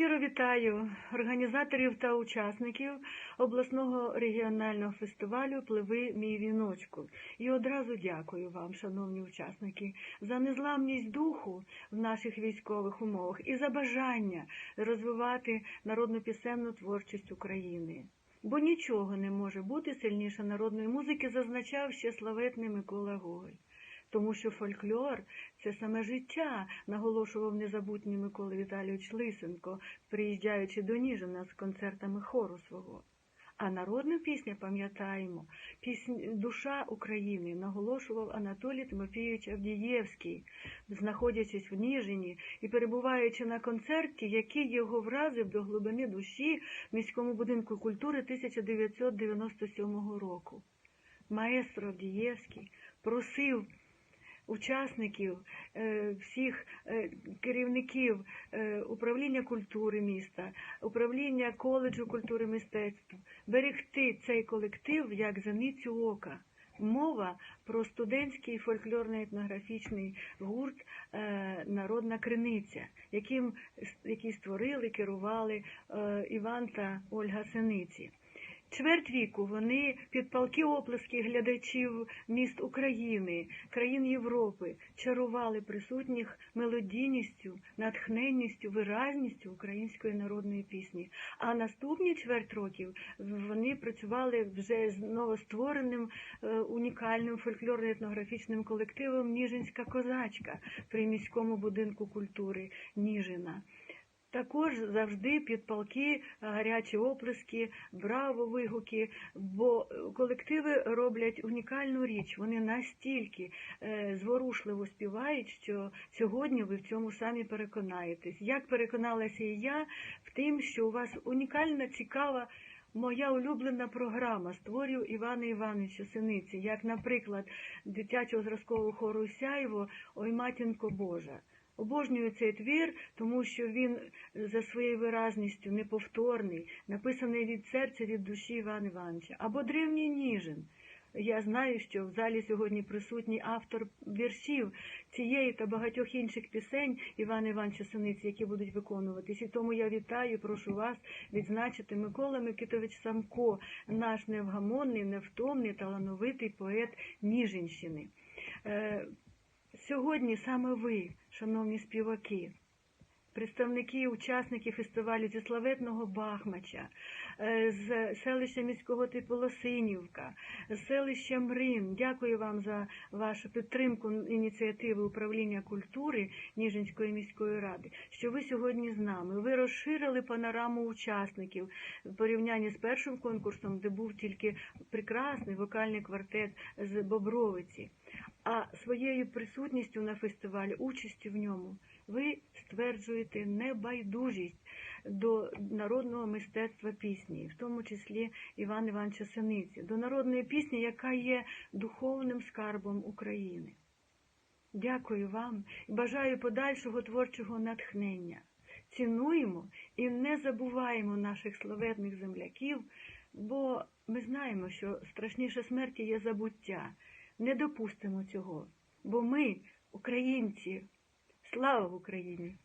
Щиро вітаю організаторів та учасників обласного регіонального фестивалю Пливи мій віночку. І одразу дякую вам, шановні учасники, за незламність духу в наших військових умовах і за бажання розвивати народну пісенну творчість України. Бо нічого не може бути сильніше народної музики, зазначав ще славетний Микола Гоголь. Тому що фольклор це саме життя, наголошував незабутній Микола Віталійович Лисенко, приїжджаючи до Ніжина з концертами хору свого. А народна пісня, пам'ятаємо, пісня Душа України наголошував Анатолій Тимофійович Авдієвський, знаходячись в Ніжині і перебуваючи на концерті, який його вразив до глибини душі в міському будинку культури 1997 року. Маестро Авдієвський просив учасників, е, всіх е, керівників е, управління культури міста, управління коледжу культури мистецтв берегти цей колектив як зеницю ока. Мова про студентський фольклорно-етнографічний гурт Народна криниця, яким, який створили, керували Іван та Ольга Синиці. Чверть віку вони під палки оплески глядачів міст України, країн Європи чарували присутніх мелодійністю, натхненністю, виразністю української народної пісні. А наступні чверть років вони працювали вже з новоствореним унікальним фольклорно-етнографічним колективом Ніжинська козачка при міському будинку культури Ніжина. Також завжди під палки гарячі оплески, браво вигуки, бо колективи роблять унікальну річ. Вони настільки зворушливо співають, що сьогодні ви в цьому самі переконаєтесь. Як переконалася і я в тим, що у вас унікальна, цікава. Моя улюблена програма створюю Івана Івановича Синиці, як, наприклад, дитячого зразкового хору Сяйво Ой матінко Божа. Обожнюю цей твір, тому що він за своєю виразністю неповторний, написаний від серця, від душі Івана Івановича. Або древній Ніжин. Я знаю, що в залі сьогодні присутній автор віршів цієї та багатьох інших пісень Івана Івановича Синиці, які будуть виконуватись. І тому я вітаю, прошу вас відзначити Микола Микитович Самко, наш невгамонний, невтомний, талановитий поет Ніжинщини. Сьогодні саме ви, шановні співаки, представники, учасники фестивалю зі славетного Бахмача, з селища міського типу Лосинівка, з селища Мрин. Дякую вам за вашу підтримку ініціативи управління культури Ніжинської міської ради, що ви сьогодні з нами. Ви розширили панораму учасників в порівнянні з першим конкурсом, де був тільки прекрасний вокальний квартет з Бобровиці. А своєю присутністю на фестивалі, участю в ньому, ви стверджуєте небайдужість до народного мистецтва пісні, в тому числі Івана Івановича Синиці, до народної пісні, яка є духовним скарбом України. Дякую вам і бажаю подальшого творчого натхнення. Цінуємо і не забуваємо наших славетних земляків, бо ми знаємо, що страшніше смерті є забуття. Не допустимо цього, бо ми, українці, слава Україні!